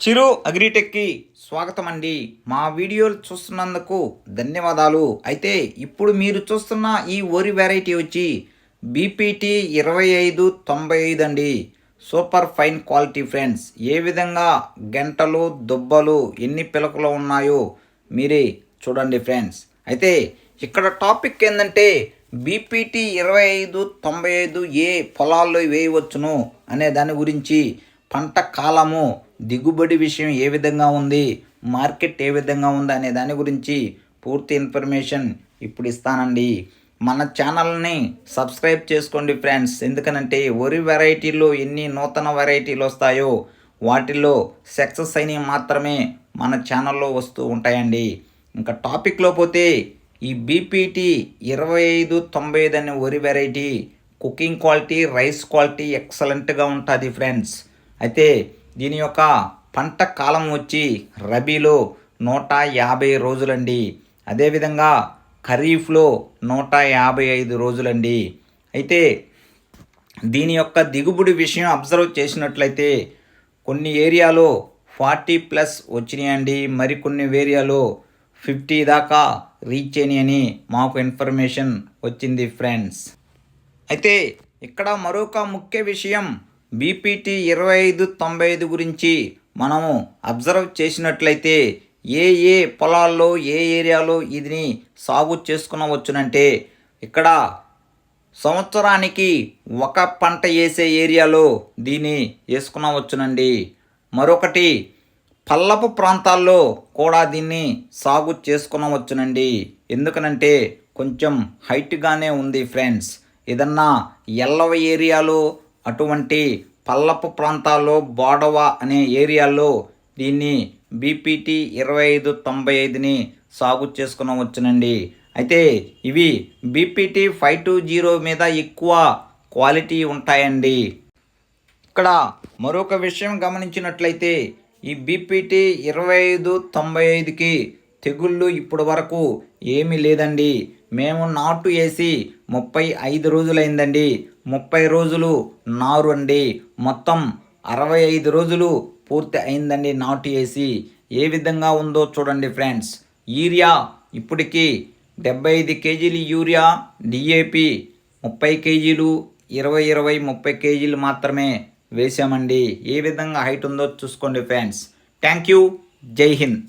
చిరు అగ్రిటెక్కి స్వాగతం అండి మా వీడియోలు చూస్తున్నందుకు ధన్యవాదాలు. అయితే ఇప్పుడు మీరు చూస్తున్న ఈ వరి వెరైటీ వచ్చి బీపీటీ ఇరవై ఐదు తొంభై ఐదు అండి. సూపర్ ఫైన్ క్వాలిటీ ఫ్రెండ్స్ ఏ విధంగా గంటలు దుబ్బలు ఎన్ని పిలకలు ఉన్నాయో మీరే చూడండి ఫ్రెండ్స్ అయితే ఇక్కడ టాపిక్ ఏంటంటే బీపీటీ ఇరవై ఐదు తొంభై ఐదు ఏ పొలాల్లో వేయవచ్చును అనే దాని గురించి పంట కాలము దిగుబడి విషయం ఏ విధంగా ఉంది మార్కెట్ ఏ విధంగా ఉంది అనే దాని గురించి పూర్తి ఇన్ఫర్మేషన్ ఇప్పుడు ఇస్తానండి. మన ఛానల్ని సబ్స్క్రైబ్ చేసుకోండి ఫ్రెండ్స్. ఎందుకనంటే వరి వెరైటీలో ఎన్ని నూతన వెరైటీలు వస్తాయో వాటిల్లో సక్సెస్ అయినవి మాత్రమే మన ఛానల్లో వస్తూ ఉంటాయండి. ఇంకా టాపిక్లో పోతే ఈ బీపీటీ ఇరవై ఐదు తొంభై ఐదు అనే వరి variety cooking quality rice quality ఎక్సలెంట్గా ఉంటుంది ఫ్రెండ్స్. అయితే దీని యొక్క పంట కాలం వచ్చి రబీలో నూట యాభై రోజులండి. అదేవిధంగా ఖరీఫ్లో నూట యాభై ఐదు రోజులండి. అయితే దీని యొక్క దిగుబడి విషయం అబ్జర్వ్ చేసినట్లయితే కొన్ని ఏరియాలో ఫార్టీ ప్లస్ వచ్చినాయండి. మరికొన్ని ఏరియాలో ఫిఫ్టీ దాకా రీచ్ అయినాయని మాకు ఇన్ఫర్మేషన్ వచ్చింది ఫ్రెండ్స్. అయితే ఇక్కడ మరొక ముఖ్య విషయం బీపీటీ ఇరవై ఐదు తొంభై ఐదు గురించి మనము అబ్జర్వ్ చేసినట్లయితే ఏ ఏ పొలాల్లో ఏ ఏరియాలో ఇదిని సాగు చేసుకునవచ్చునంటే ఇక్కడ సంవత్సరానికి ఒక పంట వేసే ఏరియాలో దీన్ని వేసుకునవచ్చునండి మరొకటి పల్లపు ప్రాంతాల్లో కూడా దీన్ని సాగు చేసుకునవచ్చునండి. ఎందుకనంటే కొంచెం హైట్గానే ఉంది ఫ్రెండ్స్. ఏదన్నా ఎల్లవ ఏరియాలో అటువంటి పల్లపు ప్రాంతాల్లో బోడవ అనే ఏరియాలో దీన్ని బీపీటీ ఇరవై ఐదు తొంభై ఐదుని సాగు చేసుకునవచ్చునండి. అయితే ఇవి బీపీటీ ఫైవ్ టూ జీరో మీద ఎక్కువ క్వాలిటీ ఉంటాయండి. ఇక్కడ మరొక విషయం గమనించినట్లయితే ఈ బీపీటీ ఇరవై ఐదు తొంభై ఐదుకి తెగుళ్ళు ఇప్పటి వరకు ఏమీ లేదండి. మేము నాటు వేసి ముప్పై ఐదు రోజులైందండి. ముప్పై రోజులు నారు అండి. మొత్తం అరవై ఐదు రోజులు పూర్తి అయిందండి నాటు వేసి. ఏ విధంగా ఉందో చూడండి ఫ్రెండ్స్. యూరియా ఇప్పటికీ డెబ్బై ఐదు కేజీలు యూరియా డిఏపి ముప్పై కేజీలు ఇరవై ఇరవై ముప్పై కేజీలు మాత్రమే వేసామండి. ఏ విధంగా హైట్ ఉందో చూసుకోండి ఫ్రెండ్స్. Thank you. జై హింద్.